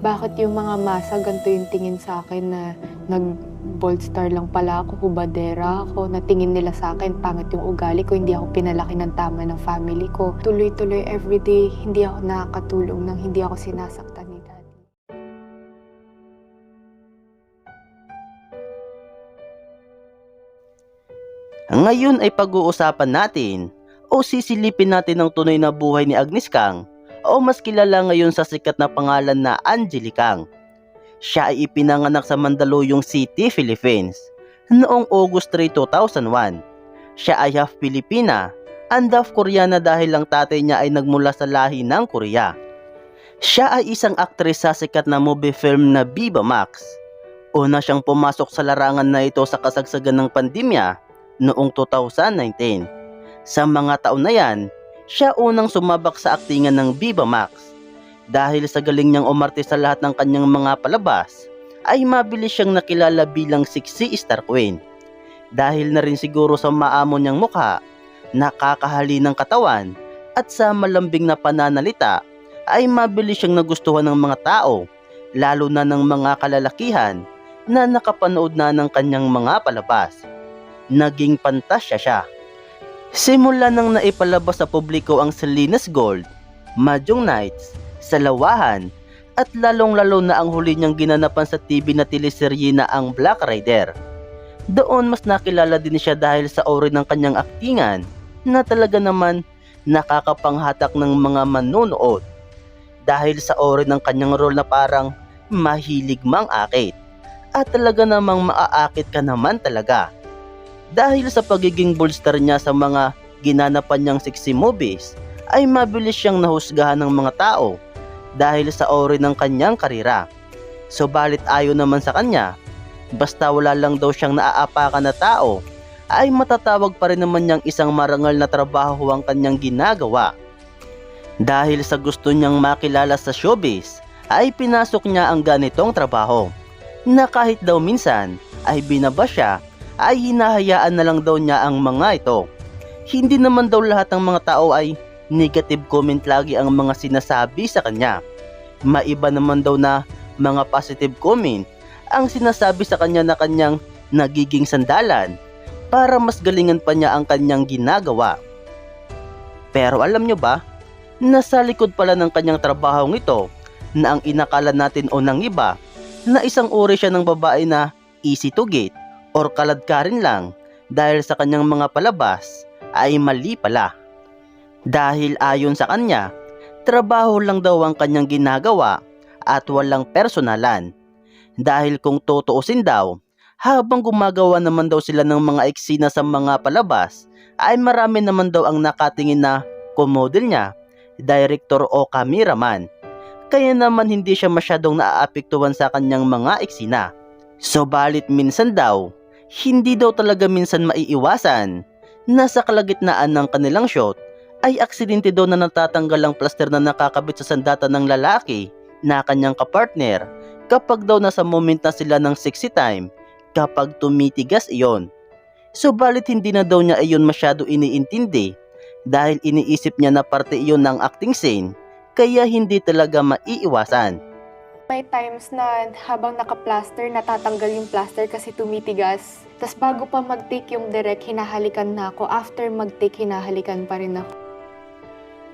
bakit yung mga masa ganito yung tingin sa akin na nag bold star lang pala ako, hubadera ako, na tingin nila sa akin, pangit yung ugali ko, hindi ako pinalaki ng tama ng family ko. Tuloy-tuloy everyday, hindi ako nakakatulong nang hindi ako sinasaktan ni daddy. Ngayon ay pag-uusapan natin o sisilipin natin ang tunay na buhay ni Agnes Kang o mas kilala ngayon sa sikat na pangalan na Angelique Kang. Siya ay ipinanganak sa Mandaluyong City, Philippines noong August 3, 2001. Siya ay half Pilipina and half Koreana dahil ang tatay niya ay nagmula sa lahi ng Korea. Siya ay isang aktres sa sikat na movie film na Viva Max. Una siyang pumasok sa larangan na ito sa kasagsagan ng pandemya noong 2019. Sa mga taon na yan, siya unang sumabak sa aktingan ng Viva Max. Dahil sa galing niyang umarte sa lahat ng kanyang mga palabas, ay mabilis siyang nakilala bilang sexy star queen. Dahil na rin siguro sa maamo niyang mukha, nakakahali ng katawan, at sa malambing na pananalita, ay mabilis siyang nagustuhan ng mga tao, lalo na ng mga kalalakihan na nakapanood na ng kanyang mga palabas naging pantasya siya. Simula nang naipalabas sa publiko ang Salinas Gold, Mahjong Nights, Salawahan, at lalong-lalo na ang huli niyang ginanapan sa TV na teleserye na ang Black Rider. Doon mas nakilala din siya dahil sa ori ng kanyang aktingan na talaga naman nakakapanghatak ng mga manonood. Dahil sa ori ng kanyang role na parang mahilig mang akit at talaga namang maaakit ka naman talaga dahil sa pagiging bolster niya sa mga ginanapan niyang sexy movies, ay mabilis siyang nahusgahan ng mga tao dahil sa ori ng kanyang karira. Subalit ayon naman sa kanya, basta wala lang daw siyang naaapakan na tao, ay matatawag pa rin naman niyang isang marangal na trabaho ang kanyang ginagawa. Dahil sa gusto niyang makilala sa showbiz, ay pinasok niya ang ganitong trabaho na kahit daw minsan ay binaba siya ay hinahayaan na lang daw niya ang mga ito. Hindi naman daw lahat ng mga tao ay negative comment lagi ang mga sinasabi sa kanya. Maiba naman daw na mga positive comment ang sinasabi sa kanya na kanyang nagiging sandalan para mas galingan pa niya ang kanyang ginagawa. Pero alam nyo ba, nasa likod pala ng kanyang trabahong ito na ang inakala natin o ng iba na isang uri siya ng babae na easy to get or kaladkarin lang dahil sa kanyang mga palabas ay mali pala. Dahil ayon sa kanya, trabaho lang daw ang kanyang ginagawa at walang personalan. Dahil kung tutuusin daw, habang gumagawa naman daw sila ng mga eksena sa mga palabas, ay marami naman daw ang nakatingin na komodel niya, director o cameraman. Kaya naman hindi siya masyadong naaapektuhan sa kanyang mga eksena. Subalit minsan daw, hindi daw talaga minsan maiiwasan na sa kalagitnaan ng kanilang shot ay aksidente daw na natatanggal ang plaster na nakakabit sa sandata ng lalaki na kanyang kapartner kapag daw nasa moment na sila ng sexy time kapag tumitigas iyon. Subalit hindi na daw niya iyon masyado iniintindi dahil iniisip niya na parte iyon ng acting scene kaya hindi talaga maiiwasan. May times na habang naka-plaster, natatanggal yung plaster kasi tumitigas. Tapos bago pa mag-take yung direct, hinahalikan na ako. After mag-take, hinahalikan pa rin ako.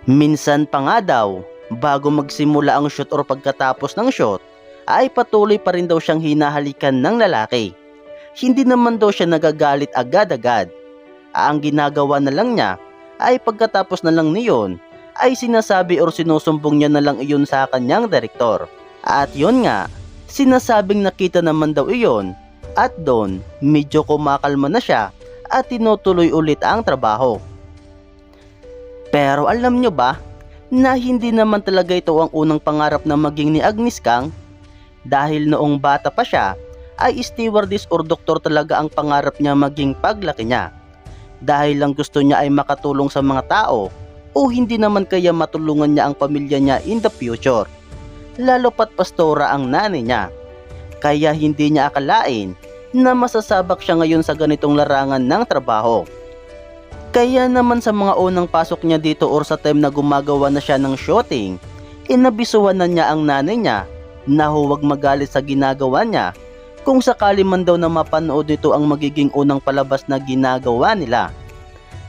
Minsan pa nga daw, bago magsimula ang shoot or pagkatapos ng shoot, ay patuloy pa rin daw siyang hinahalikan ng lalaki. Hindi naman daw siya nagagalit agad-agad. Ang ginagawa na lang niya ay pagkatapos na lang niyon ay sinasabi or sinusumbong niya na lang iyon sa kanyang direktor. At yon nga, sinasabing nakita naman daw iyon at doon medyo kumakalma na siya at tinutuloy ulit ang trabaho. Pero alam nyo ba na hindi naman talaga ito ang unang pangarap na maging ni Agnes Kang? Dahil noong bata pa siya, ay stewardess or doktor talaga ang pangarap niya maging paglaki niya. Dahil lang gusto niya ay makatulong sa mga tao o hindi naman kaya matulungan niya ang pamilya niya in the future. Lalo pat pastora ang nanay niya. Kaya hindi niya akalain na masasabak siya ngayon sa ganitong larangan ng trabaho. Kaya naman sa mga unang pasok niya dito or sa time na gumagawa na siya ng shooting, inabisuhan na niya ang nanay niya na huwag magalit sa ginagawa niya kung sakali man daw na mapanood nito ang magiging unang palabas na ginagawa nila.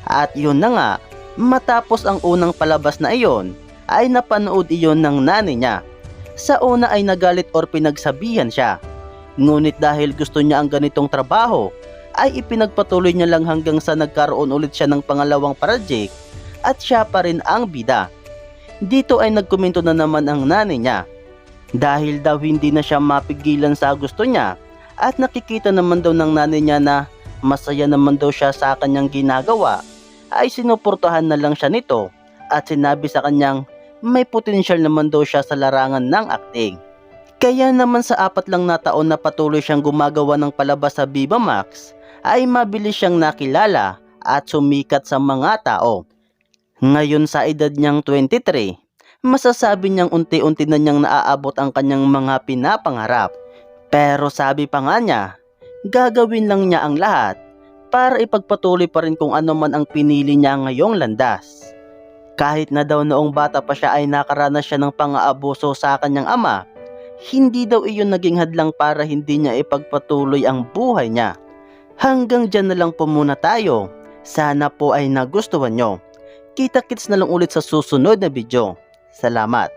At yun na nga, matapos ang unang palabas na iyon, ay napanood iyon ng nanay niya. Sa una ay nagalit or pinagsabihan siya. Ngunit dahil gusto niya ang ganitong trabaho, ay ipinagpatuloy niya lang hanggang sa nagkaroon ulit siya ng pangalawang project at siya pa rin ang bida. Dito ay nagkomento na naman ang nanay niya. Dahil daw hindi na siya mapigilan sa gusto niya at nakikita naman daw ng nanay niya na masaya naman daw siya sa kanyang ginagawa ay sinuportahan na lang siya nito at sinabi sa kanyang may potensyal naman daw siya sa larangan ng acting. Kaya naman sa apat lang na taon na patuloy siyang gumagawa ng palabas sa Viva Max ay mabilis siyang nakilala at sumikat sa mga tao. Ngayon sa edad niyang 23, masasabi niyang unti-unti na niyang naaabot ang kanyang mga pinapangarap. Pero sabi pa nga niya, gagawin lang niya ang lahat para ipagpatuloy pa rin kung ano man ang pinili niya ngayong landas. Kahit na daw noong bata pa siya ay nakaranas siya ng pang-aabuso sa kanyang ama, hindi daw iyon naging hadlang para hindi niya ipagpatuloy ang buhay niya. Hanggang dyan na lang po muna tayo. Sana po ay nagustuhan nyo. Kita-kits na lang ulit sa susunod na video. Salamat.